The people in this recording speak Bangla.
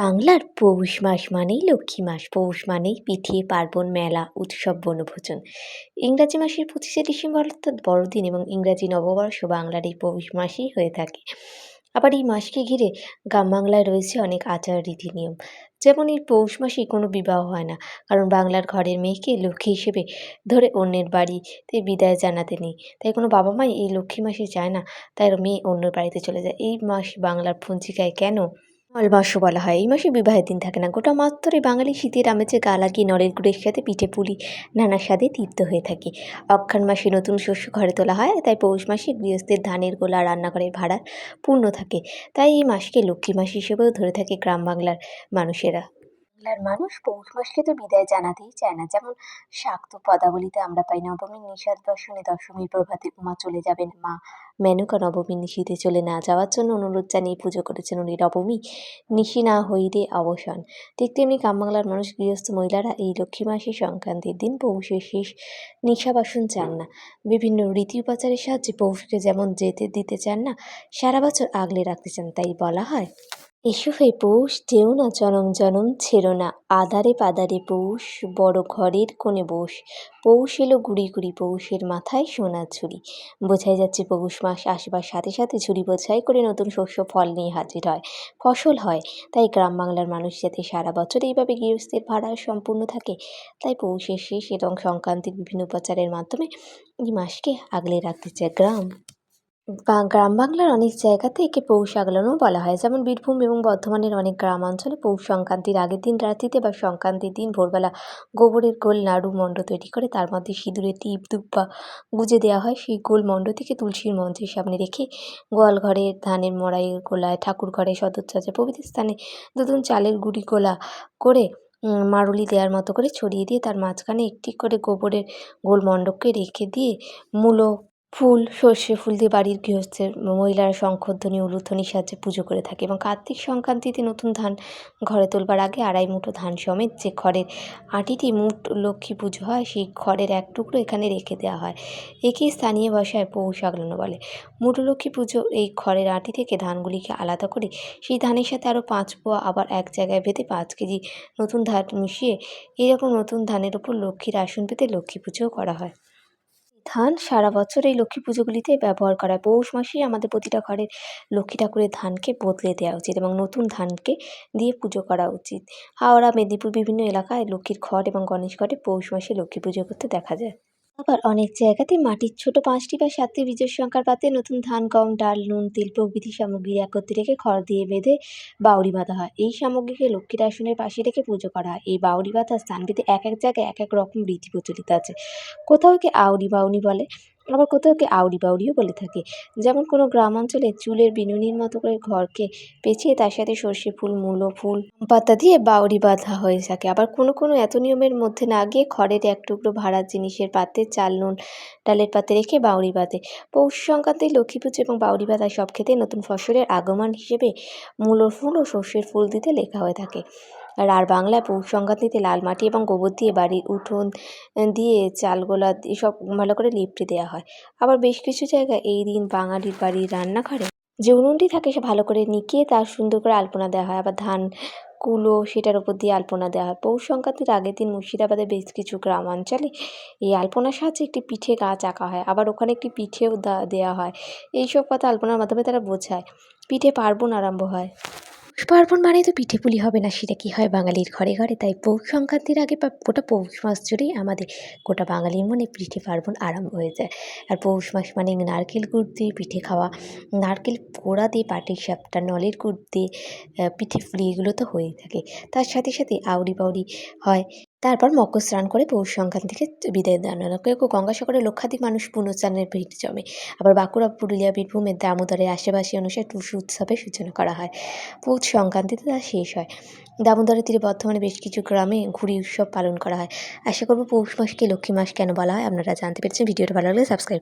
বাংলার পৌষ মাস মানেই লক্ষ্মী মাস, পৌষ মানেই পিঠে, পার্বণ, মেলা, উৎসব, বনভোজন। ইংরাজি মাসের পঁচিশে ডিসেম্বর অর্থাৎ বড়দিন এবং ইংরাজি নববর্ষ বাংলার এই পৌষ মাসেই হয়ে থাকে। আবার এই মাসকে ঘিরে গ্রাম বাংলায় রয়েছে অনেক আচার রীতি নিয়ম যেমন এই পৌষ মাসে কোনো বিবাহ হয় না, কারণ বাংলার ঘরের মেয়েকে লক্ষ্মী হিসেবে ধরে অন্যের বাড়িতে বিদায় জানাতে নেই। তাই কোনো বাবা মাই এই লক্ষ্মী মাসে যায় না, তাই মেয়ে অন্যের বাড়িতে চলে যায়। এই মাস বাংলার পঞ্জিকায় কেন মালমাসও বলা হয়, এই মাসে বিবাহের দিন থাকে না। গোটা মাস ধরে বাঙালি শীতের আমেজে গা লাগিয়ে নলের গুড়ের সাথে পিঠে পুলি, নানা স্বাদে তৃপ্ত হয়ে থাকে। অক্ষাণ মাসে নতুন শস্য ঘরে তোলা হয়, তাই পৌষ মাসে গৃহস্থের ধানের গোলা, রান্নাঘরের ভাড়া পূর্ণ থাকে। তাই এই মাসকে লক্ষ্মী মাস হিসেবেও ধরে থাকে গ্রাম বাংলার মানুষেরা। বাংলার মানুষ পৌষ মাসকে তো বিদায় জানাতেই চায় না। যেমন শাক্ত পদাবলিতে আমরা পাই, নবমীর নিষাদ দর্শনে দশমীর প্রভাতে উমা চলে যাবেন মা। মেনকা নবমী নিশীতে চলে না যাওয়ার জন্য অনুরোধ জানিয়ে পুজো করেছেন উনি নবমী নিশি না হইতে অবসান ঠিক তেমনি গ্রাম বাংলার মানুষ গৃহস্থ মহিলারা এই লক্ষ্মী মাসের সংক্রান্তির দিন পৌষের শেষ নিশাবাসন চান না। বিভিন্ন রীতি উপাচারের সাহায্যে পৌষকে যেমন যেতে দিতে চান না, সারা বছর আগলে রাখতে চান, তাই বলা হয়। এসো হে পৌষ যেও না জনম জনম, ছেড়ো না আদারে পাদারে পৌষ, বড় ঘরের কোণে বস। পৌষ এলো গুড়ি গুড়ি, পৌষের মাথায় সোনার ঝুড়ি বোঝাই যাচ্ছে পৌষ মাস আসবার সাথে সাথে ঝুড়ি বোঝাই করে নতুন শস্য, ফল নিয়ে হাজির হয়। ফসল হয়, তাই গ্রাম বাংলার মানুষ যাতে সারা বছর এইভাবে গৃহস্থের ভাড়া সম্পূর্ণ থাকে, তাই পৌষের শেষ এবং সংক্রান্তির বিভিন্ন উপাচারের মাধ্যমে এই মাসকে আগলে রাখতে চায় গ্রাম। গ্রাম বাংলার অনেক জায়গাতে একে পৌষ আগলানো বলা হয়। যেমন বীরভূম এবং বর্ধমানের অনেক গ্রাম অঞ্চলে পৌষ সংক্রান্তির আগের দিন রাত্রিতে বা সংক্রান্তির দিন ভোরবেলা গোবরের গোল নাড়ু মণ্ড তৈরি করে তার মধ্যে সিঁদুরে টিপ দুব্বা গুজে দেওয়া হয়। সেই গোল মণ্ড থেকে তুলসীর মঞ্চের সামনে রেখে গোয়াল ঘরে ধানের মড়াই গোলায় ঠাকুর ঘরে সদরচাচা প্রভৃতি স্থানে দুদিন চালের গুঁড়ি গোলা করে মারুলি দেওয়ার মতো করে ছড়িয়ে দিয়ে তার মাঝখানে একটি করে গোবরের গোল মণ্ডপকে রেখে দিয়ে মূলো ফুল সর্ষে ফুল দিয়ে বাড়ির গৃহস্থের মহিলারা শঙ্খধ্বনি উলুধ্বনির সাহায্যে পুজো করে থাকে এবং কার্তিক সংক্রান্তিতে নতুন ধান ঘরে তোলবার আগে আড়াই মুঠো ধান সমেত যে খড়ের আটিটি মুঠ লক্ষ্মী পুজো হয়, সেই খড়ের এক টুকরো এখানে রেখে দেওয়া হয়। একেই স্থানীয় ভাষায় পৌষ আগলানো বলে। মুঠো লক্ষ্মী পুজো এই খড়ের আটি থেকে ধানগুলিকে আলাদা করে সেই ধানের সাথে আরও পাঁচ পোয়া আবার এক জায়গায় বেঁধে পাঁচ কেজি নতুন ধান মিশিয়ে এইরকম নতুন ধানের ওপর লক্ষ্মীর আসন পেতে লক্ষ্মী পুজোও করা হয়। ধান সারা বছর এই লক্ষ্মী পুজোগুলিতে ব্যবহার করা হয়। পৌষ মাসেই আমাদের প্রতিটা ঘরের লক্ষ্মী ঠাকুরের ধানকে বদলে দেওয়া উচিত এবং নতুন ধানকে দিয়ে পুজো করা উচিত। হাওড়া, মেদিনীপুর বিভিন্ন এলাকায় লক্ষ্মীর ঘট এবং গণেশ ঘটে পৌষ মাসে লক্ষ্মী পুজো করতে দেখা যায়। আবার অনেক জায়গাতে মাটির ছোট পাঁচটি বা সাতটি বীজের সংখ্যার পাতে নতুন ধান, গম, ডাল, নুন, তেল প্রভৃতি সামগ্রী একত্রে রেখে খড় দিয়ে বেঁধে বাউরি বাঁধা হয়। এই সামগ্রীকে লক্ষ্মীর আসনের পাশে রেখে পুজো করা হয়। এই বাউরি বাঁধা স্থানভেদে এক এক জায়গায় এক এক রকম রীতি প্রচলিত আছে। কোথাও একে আউরি বাউনি বলে? আবার কোথাও কে আউরি বাউরিও বলে থাকে। যেমন কোনো গ্রাম অঞ্চলে চুলের বিনুনির মতো করে ঘরকে পেঁচিয়ে তার সাথে সর্ষে ফুল, মূলো ফুল, পাতা দিয়ে বাউরি বাঁধা হয়ে থাকে। আবার কোনো কোনো এত নিয়মের মধ্যে না গিয়ে খড়ের এক টুকরো ভাড়ার জিনিসের পাত্রে চাল, নুন, ডালের পাতে রেখে বাউরি বাঁধে। পৌষ সংক্রান্তি, লক্ষ্মী পুজো এবং বাউরি বাঁধা সব ক্ষেত্রে নতুন ফসলের আগমন হিসেবে মূলো ফুল ও সর্ষের ফুল দিতে লেখা হয়ে থাকে। আর বাংলায় পৌষ সংক্রান্তিতে লাল মাটি এবং গোবর দিয়ে বাড়ির উঠোন দিয়ে চালগোলা, এসব ভালো করে লেপটে দেওয়া হয়। আবার বেশ কিছু জায়গায় এই দিন বাঙালির বাড়ির রান্নাঘরে যে উনুনটি থাকে সে ভালো করে নিকিয়ে তার সুন্দর করে আলপনা দেওয়া হয়। আবার ধান কুলো সেটার ওপর দিয়ে আলপনা দেওয়া হয়। পৌষ সংক্রান্তির আগের দিন মুর্শিদাবাদের বেশ কিছু গ্রামাঞ্চলে এই আলপনার সাহায্যে একটি পিঠে গাছ আঁকা হয়। আবার ওখানে একটি পিঠেও দেওয়া হয়। এইসব কথা আলপনার মাধ্যমে তারা বোঝায়। পিঠে পার্বণ আরম্ভ হয়। পার্বণ মানে তো পিঠে পুলি হবে না, সেটা কি হয় বাঙালির ঘরে ঘরে? তাই পৌষ সংক্রান্তির আগে বা গোটা পৌষ মাস জুড়েই আমাদের গোটা বাঙালির মনে পিঠে পার্বণ আরম্ভ হয়ে যায়। আর পৌষ মাস মানে নারকেল গুড় দিয়ে পিঠে খাওয়া। নারকেল কোড়া দিয়ে, পাটির সাপটা, নলের গুড় দিয়ে পিঠে পুলি এগুলো তো হয়েই থাকে। তার সাথে সাথে আউরি বাউরি হয়। তারপর মকর স্নান করে পৌষ সংক্রান্তিকে বিদায় জানানো কেউ কেউ গঙ্গাসাগরে লক্ষাধিক মানুষ পুনঃস্নানের ভিড় জমে। আবার বাঁকুড়া, পুরুলিয়া বীরভূমের দামোদরের আশেপাশে অনুসারে টুসু উৎসবের সূচনা করা হয়। পৌষ সংক্রান্তিতে তা শেষ হয়। দামোদরের তীরে বর্ধমানে বেশ কিছু গ্রামে ঘুড়ি উৎসব পালন করা হয়। আশা করব পৌষ মাসকে লক্ষ্মী মাস কেন বলা হয় আপনারা জানতে পেরেছেন। ভিডিওটা ভালো লাগলে সাবস্ক্রাইব